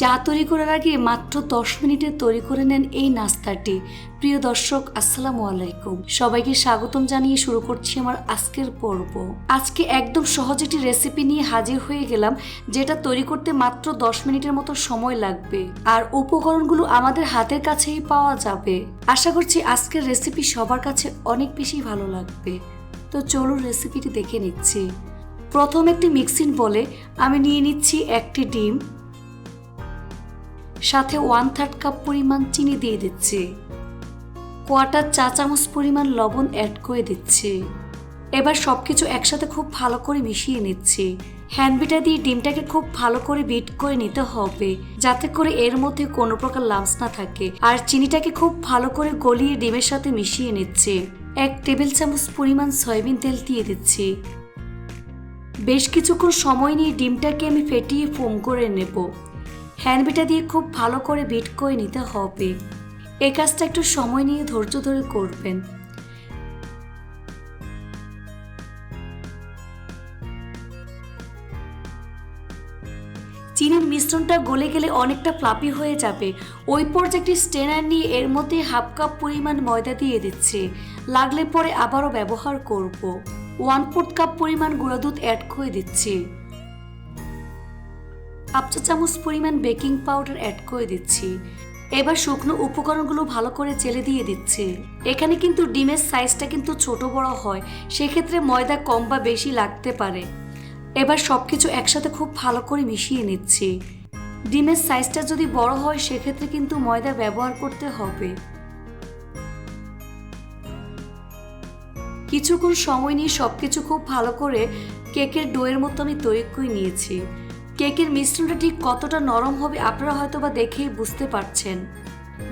চা তৈরি করার আগে মাত্র দশ মিনিটে তৈরি করে নেন এই নাস্তাটি। প্রিয় দর্শক, আসসালামু আলাইকুম। সবাইকে স্বাগতম জানিয়ে শুরু করছি আমার আজকের পর্ব। আজকে একদম সহজ একটি রেসিপি নিয়ে হাজির হয়ে গেলাম, যেটা তৈরি করতে মাত্র দশ মিনিটের মতো সময় লাগবে। আর উপকরণগুলো আমাদের হাতের কাছেই পাওয়া যাবে। আশা করছি আজকের রেসিপি সবার কাছে অনেক বেশি ভালো লাগবে। তো চলুন রেসিপিটি দেখে নিচ্ছি। প্রথম একটি মিক্সিং বলে আমি নিয়ে নিচ্ছি একটি ডিম। সাথে ওয়ান থার্ড কাপ পরিমাণ চিনি দিয়ে দিচ্ছি। কোয়াটার চা চামচ পরিমাণ লবণ অ্যাড করে দিচ্ছি। এবার সব কিছু একসাথে খুব ভালো করে মিশিয়ে নিচ্ছি। হ্যান্ডবিটা দিয়ে ডিমটাকে খুব ভালো করে বিট করে নিতে হবে, যাতে করে এর মধ্যে কোনো প্রকার লামস না থাকে। আর চিনিটাকে খুব ভালো করে গলিয়ে ডিমের সাথে মিশিয়ে নিচ্ছে। এক টেবিল চামচ পরিমাণ সয়াবিন তেল দিয়ে দিচ্ছি। বেশ কিছুক্ষণ সময় নিয়ে ডিমটাকে আমি ফেটিয়ে ফোম করে নেব। হ্যান্ডবিটা দিয়ে খুব ভালো করে বিট করে নিতে হবে। এই কাজটা একটু সময় নিয়ে ধৈর্য ধরে করবেন। চিনির মিশ্রণটা গলে গেলে অনেকটা ফ্লাপি হয়ে যাবে। ওই পর্যায়ে একটি স্টেনার নিয়ে এর মধ্যে হাফ কাপ পরিমাণ ময়দা দিয়ে দিচ্ছে। লাগলে পরে আবারও ব্যবহার করব। ওয়ান ফোর্থ কাপ পরিমাণ গুঁড়া দুধ অ্যাড করে দিচ্ছি। হাফ চা চামচ পরিমাণ বেকিং পাউডার অ্যাড করে দিচ্ছি। এবার শুকনো উপকরণগুলো ভালো করে চেলে দিয়ে দিচ্ছি। এখানে কিন্তু ডিমের সাইজটা কিন্তু ছোট বড় হয়, সেক্ষেত্রে ময়দা কম বা বেশি লাগতে পারে। এবার সব কিছু একসাথে খুব ভালো করে মিশিয়ে নিচ্ছি। ডিমের সাইজটা যদি বড় হয়, সেক্ষেত্রে কিন্তু ময়দা ব্যবহার করতে হবে। কিছুক্ষণ সময় নিয়ে সব কিছু খুব ভালো করে কেকের ডোয়ের মতো আমি তৈরি করে নিয়েছি। কেকের মিশ্রণটা ঠিক কতটা নরম হবে আপনারা হয়তো বা দেখেই বুঝতে পারছেন।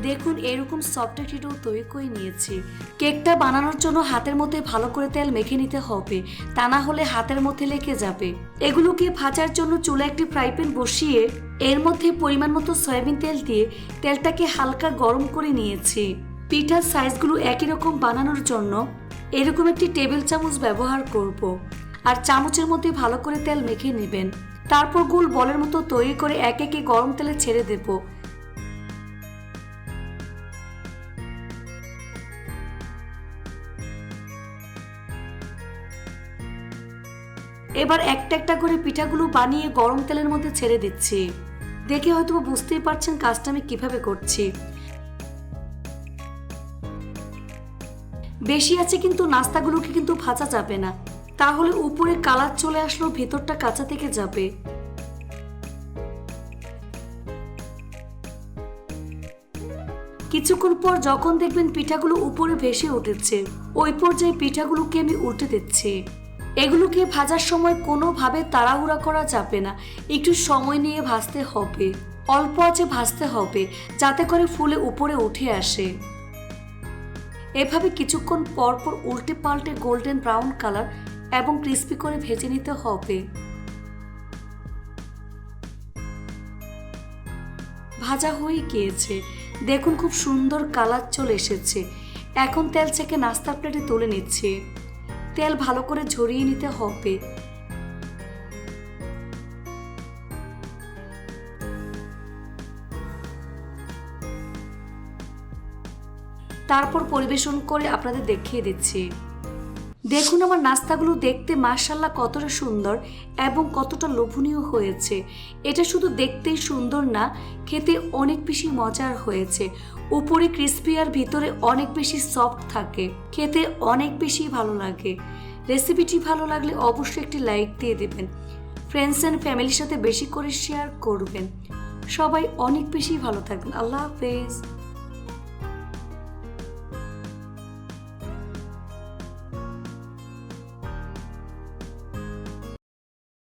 দেখুন, এরকম সফট একটি ডো তৈরি করে নিয়েছি। কেকটা বানানোর জন্য হাতের মধ্যে ভালো করে তেল মেখে নিতে হবে। তা না হলে হাতের মধ্যে লেগে যাবে। এগুলোকে ভাজার জন্য চুলা একটি ফ্রাই প্যান বসিয়ে এর মধ্যে পরিমাণ মতো সয়াবিন তেল দিয়ে তেলটাকে হালকা গরম করে নিয়েছি। পিঠার সাইজগুলো একই রকম বানানোর জন্য এরকম একটি টেবিল চামচ ব্যবহার করব। আর চামচের মধ্যে ভালো করে তেল মেখে নেবেন। তারপর গোল বলের মতো তৈরি করে এক একে গরম তেলে ছেড়ে দেব। এবার একটা একটা করে পিঠাগুলো বানিয়ে গরম তেলের মধ্যে ছেড়ে দিচ্ছি। দেখে হয়তো বুঝতেই পারছেন কাজটা আমি কীভাবে করছি। বেশি আছে কিন্তু নাস্তাগুলোকে কিন্তু ভাজা যাবে না। তাহলে উপরে কালার চলে আসলো, ভেতরটা কাঁচা থেকে যাবে। কিছুক্ষণ পর যখন দেখবেন পিঠাগুলো উপরে ভেসে উঠেছে, ওই পর্যায়ে পিঠাগুলোকে আমি উল্টে দিচ্ছি। এগুলোকে ভাজার সময় কোনোভাবে তাড়াহুড়া করা যাবে না, একটু সময় নিয়ে ভাজতে হবে, অল্প আছে ভাজতে হবে, যাতে করে ফুলে উপরে উঠে আসে। এভাবে কিছুক্ষণ পর পর উল্টে পাল্টে গোল্ডেন ব্রাউন কালার এবং ক্রিস্পি করে ভেজে নিতে হবে। ভাজা হয়ে গিয়েছে। দেখুন খুব সুন্দর কালার চলে এসেছে। এখন তেল থেকে নাস্তার প্লেটে তুলে নিচ্ছে। তেল ভালো করে ঝরিয়ে নিতে হবে। তারপর পরিবেশন করে আপনাদের দেখিয়ে দিচ্ছি। দেখুন আমার নাস্তাগুলো দেখতে মার্শাল্লাহ কতটা সুন্দর এবং কতটা লোভনীয় হয়েছে। এটা শুধু দেখতেই সুন্দর না, খেতে অনেক বেশি মজার হয়েছে। উপরে ক্রিস্পি আর ভিতরে অনেক বেশি সফট থাকে। খেতে অনেক বেশি ভালো লাগে। রেসিপিটি ভালো লাগলে অবশ্যই একটি লাইক দিয়ে দেবেন। ফ্রেন্ডস অ্যান্ড ফ্যামিলির সাথে বেশি করে শেয়ার করবেন। সবাই অনেক বেশি ভালো থাকবেন। আল্লাহ হাফেজ।